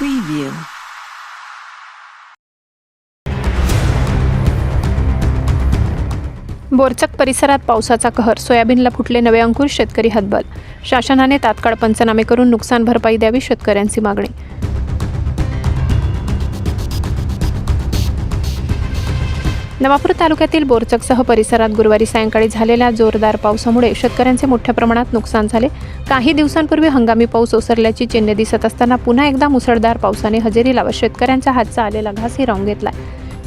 Preview. बोरचक परिसरात पावसाचा कहर. सोयाबीनला फुटले नवे अंकुर शेतकरी हतबल. शासनाने तात्काळ पंचनामे करून नुकसान भरपाई द्यावी शेतकऱ्यांची मागणी. नवापूर तालुक्यातील बोरचकसह परिसरात गुरुवारी सायंकाळी झालेल्या जोरदार पावसामुळे शेतकऱ्यांचे मोठ्या प्रमाणात नुकसान झाले. काही दिवसांपूर्वी हंगामी पाऊस ओसरल्याची चिन्हे दिसत असताना पुन्हा एकदा मुसळधार पावसाने हजेरी लावत शेतकऱ्यांच्या हातचा आलेला घास हिरावून घेतला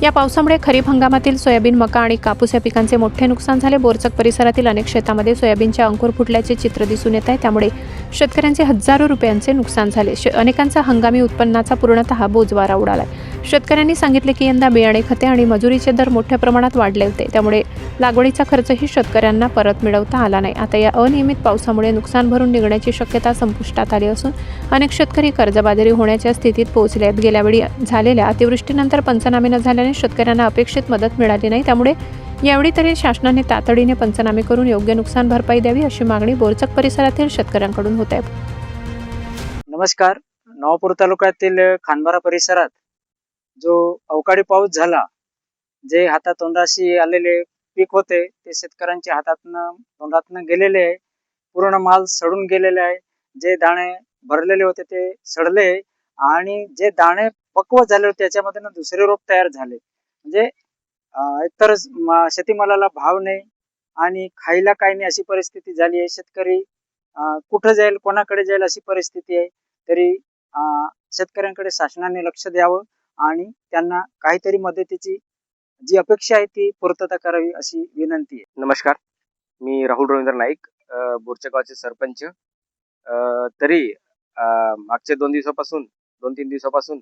या पावसामुळे खरीप हंगामातील सोयाबीन मका आणि कापूस या पिकांचे मोठे नुकसान झाले. बोरचक परिसरातील अनेक शेतामध्ये सोयाबीनचे अंकुर फुटल्याचे चित्र दिसून येत आहे. त्यामुळे शेतकऱ्यांचे हजारो रुपयांचे नुकसान झाले. शे- अनेकांचा हंगामी उत्पन्नाचा पूर्णतः बोजवारा उडालाय. शेतकऱ्यांनी सांगितले की यंदा बियाणे खते आणि मजुरीचे दर मोठ्या प्रमाणात वाढले होते. त्यामुळे लागवडीचा खर्चही शेतकऱ्यांना परत मिळवता आला नाही. आता या अनियमित पावसामुळे नुकसान भरून निघण्याची शक्यता संपुष्टात आली असून अनेक शेतकरी कर्जबाजारी होण्याच्या स्थितीत पोहोचले आहेत. गेल्यावेळी झालेल्या अतिवृष्टीनंतर पंचनामे न झाल्याने शेतकऱ्यांना अपेक्षित मदत मिळाली नाही. त्यामुळे यावेळी तरी शासनाने तातडीने पंचनामे करून योग्य नुकसान भरपाई द्यावी अशी मागणी बोरचक परिसरातील शेतकऱ्यांकडून होत आहे. नमस्कार. नवापूर तालुक्यातील खानबारा परिसरात जो अवकाळी पाऊस झाला जे हातात तोंडाशी आलेले पीक होते ते शेतकऱ्यांच्या हातातनं तोंडातनं गेलेले आहे. पूर्ण माल सडून गेलेले आहे. जे दाणे भरलेले होते ते सडले. आणि जे दाणे पक्व झाले होते त्याच्यामध्ये ना दुसरे रोप तयार झाले. म्हणजे अं, एकतर शेतीमालाला भाव नाही आणि खायला काही नाही अशी परिस्थिती झाली आहे. शेतकरी कुठं जाईल कोणाकडे जाईल अशी परिस्थिती आहे. तरी शेतकऱ्यांकडे शासनाने लक्ष द्यावं. आणि त्यांना काहीतरी मदतीची जी अपेक्षा आहे ती पूर्तता करावी अशी विनंती आहे. नमस्कार. मी राहुल रवींद्र नाईक अ, बोरच्या सरपंच. तरी मागच्या दोन दिवसापासून दोन तीन दिवसापासून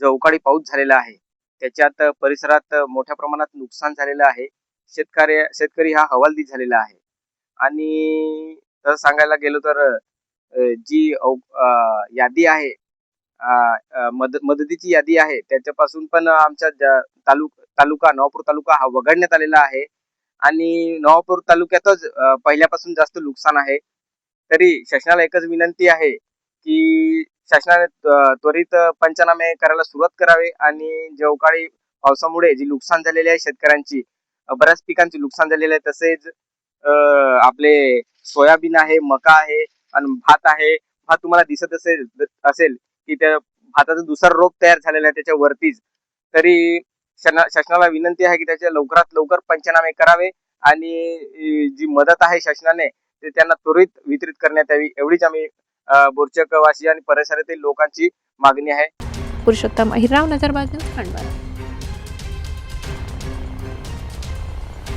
जो अवकाळी पाऊस झालेला आहे त्याच्यात परिसरात मोठ्या प्रमाणात नुकसान झालेलं आहे. शेतकरी शेतकरी हा हवालदी झालेला आहे. आणि तसं सांगायला गेलो तर जी अव- यादी आहे मद- मदतीची यादी आहे. त्याच्यापासून पण आमच्या तालुक तालुका नवापूर तालुका हा वगळण्यात आलेला आहे. आणि नवापूर तालुक्यातच पहिल्यापासून जास्त नुकसान आहे. तरी शासनाला एकच विनंती आहे की शासनाने त्वरित पंचनामे करायला सुरुवात करावे आणि जेवकाळी पावसामुळे जी नुकसान झालेली आहे शेतकऱ्यांची बऱ्याच पिकांचे नुकसान झालेले आहे. तसेच आपले सोयाबीन आहे मका आहे आणि भात आहे. भात तुम्हाला दिसत असेल असेल की त्या भाताचं दुसरा रोप तयार झालेला आहे त्याच्या वरतीच तरी शासनाला विनंती आहे की त्याचे लवकरात लवकर पंचनामे करावे आणि जी मदत आहे शासनाने ते त्यांना त्वरित वितरित करण्यात यावी एवढीच आम्ही बोरचकवासी आणि परिसरातील लोकांची मागणी आहे. पुरुषोत्तम अहिरराव नजरबाज खंडवा.